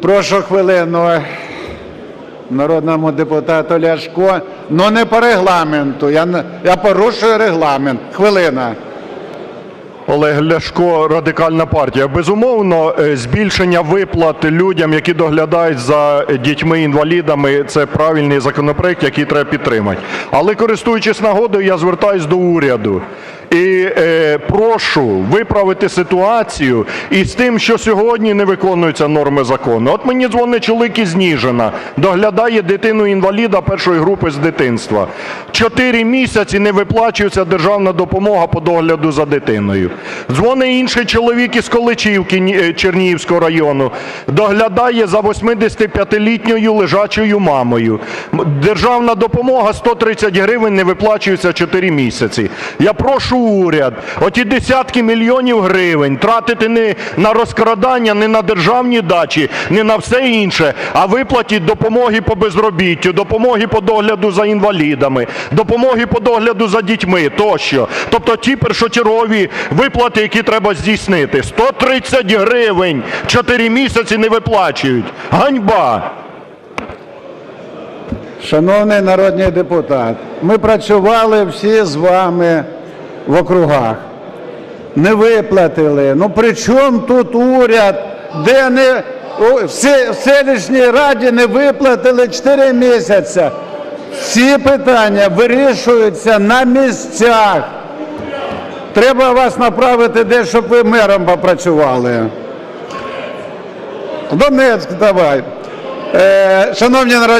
Прошу хвилину народному депутату Ляшко. Ну не по регламенту. Я, я порушую регламент. Хвилина. Олег Ляшко, радикальна партія. Безумовно, е, збільшення виплат людям, які доглядають за дітьми-інвалідами, це правильний законопроект, який треба підтримати. Але користуючись нагодою, я звертаюсь до уряду і е, прошу виправити ситуацію із тим, що сьогодні не виконуються норми закону. От мені дзвонить чоловік із Ніжина, доглядає дитину інваліда першої групи з дитинства. Чотири місяці не виплачується державна допомога по догляду за дитиною. Дзвонить інший чоловік із Количівки е, Чернігівського району, доглядає за 85-літньою лежачою мамою. Державна допомога 130 гривень не виплачується 4 місяці. Я прошу уряд, оті десятки мільйонів гривень тратити не на розкрадання, не на державні дачі, не на все інше, а виплатіть допомоги по безробіттю, допомоги по догляду за інвалідами, допомоги по догляду за дітьми тощо. Тобто ті першочергові виплати, які треба здійснити. 130 гривень 4 місяці не виплачують. Ганьба! Шановний народний депутат, ми працювали всі з вами в округах. Не виплатили. Ну при чому тут уряд, де не в селищній раді не виплатили 4 місяці? Всі питання вирішуються на місцях. Треба вас направити десь, щоб ви мером попрацювали. Донецьк давай. Е, шановні народні